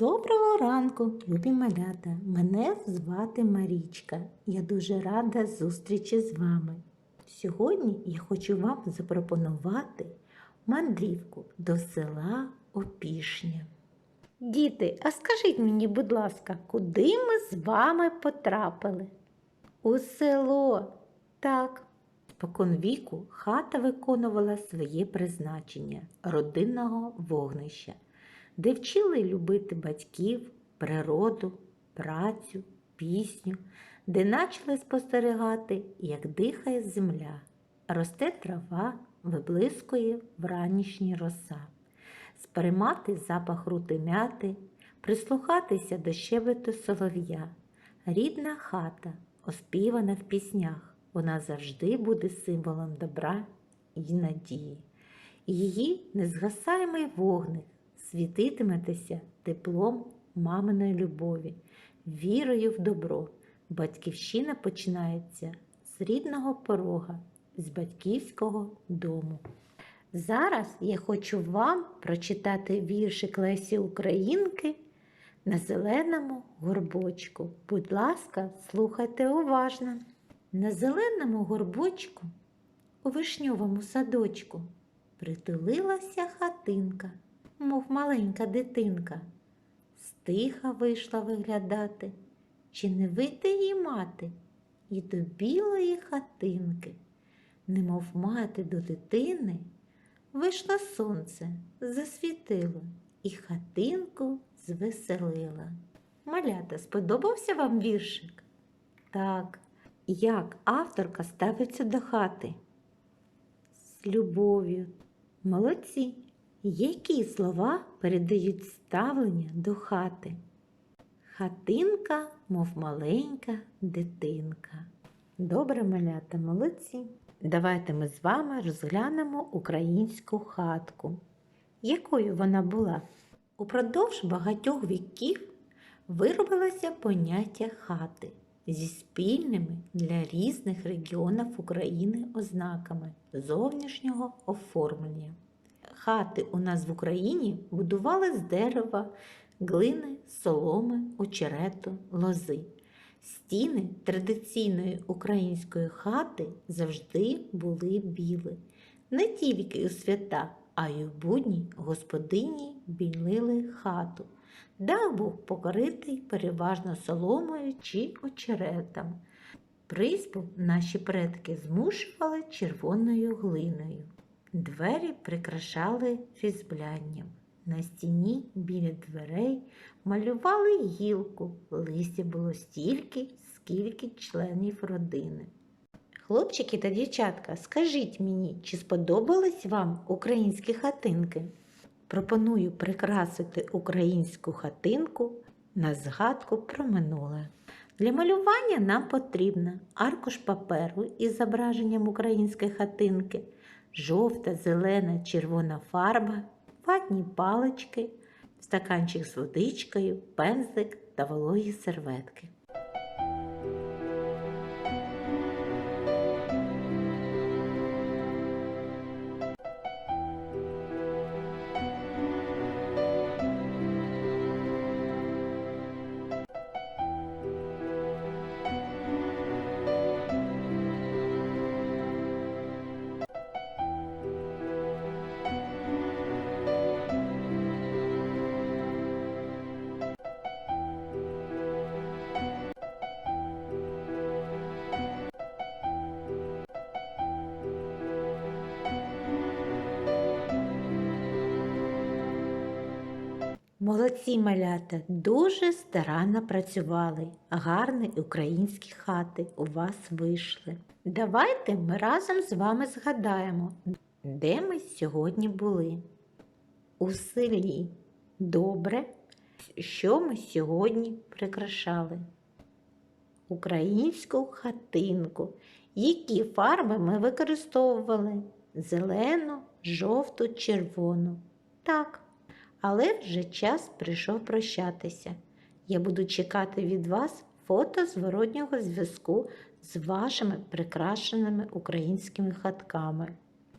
Доброго ранку, любі малята! Мене звати Марічка. Я дуже рада зустрічі з вами. Сьогодні я хочу вам запропонувати мандрівку до села Опішня. Діти, а скажіть мені, будь ласка, куди ми з вами потрапили? У село. Так. Спокон віку хата виконувала своє призначення родинного вогнища де вчили любити батьків, природу, працю, пісню, де почали спостерігати, як дихає земля, росте трава, виблискує вранішній роса, сприймати запах рути мяти, прислухатися до щебету солов'я. Рідна хата, оспівана в піснях, вона завжди буде символом добра і надії. Її незгасаємий вогник світитиметеся теплом маминої любові, вірою в добро. Батьківщина починається з рідного порога, з батьківського дому. Зараз я хочу вам прочитати віршик Лесі Українки на зеленому горбочку. Будь ласка, слухайте уважно. На зеленому горбочку у вишньовому садочку притулилася хатинка мов маленька дитинка. Стиха вийшла виглядати, чи не вийде їй мати і до білої хатинки, немов мати до дитини, вийшло сонце, засвітило і хатинку звеселила. Малята, сподобався вам віршик? Так, як авторка ставиться до хати? З любов'ю. Молодці. Які слова передають ставлення до хати? Хатинка, мов маленька дитинка. Добре, малята, молодці. Давайте ми з вами розглянемо українську хатку. Якою вона була? Упродовж багатьох віків виробилося поняття хати зі спільними для різних регіонів України ознаками зовнішнього оформлення. Хати у нас в Україні будували з дерева, глини, соломи, очерету, лози. Стіни традиційної української хати завжди були біли. Не тільки у свята, а й у будні господині білили хату. Дах був покритий переважно соломою чи очеретом. Призьбу наші предки змушували червоною глиною. Двері прикрашали різьблянням. На стіні біля дверей малювали гілку, листя було стільки, скільки членів родини. Хлопчики та дівчатка, скажіть мені, чи сподобались вам українські хатинки? Пропоную прикрасити українську хатинку на згадку про минуле. Для малювання нам потрібно аркуш паперу із зображенням української хатинки жовта, зелена, червона фарба, ватні палички, стаканчик з водичкою, пензлик та вологі серветки. Молодці малята дуже старанно працювали. Гарні українські хати у вас вийшли. Давайте ми разом з вами згадаємо, де ми сьогодні були. У селі. Добре, що ми сьогодні прикрашали? Українську хатинку. Які фарби ми використовували? Зелену, жовту, червону. Так. Але вже час прийшов прощатися. Я буду чекати від вас фото зворотнього зв'язку з вашими прикрашеними українськими хатками.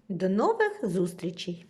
До нових зустрічей!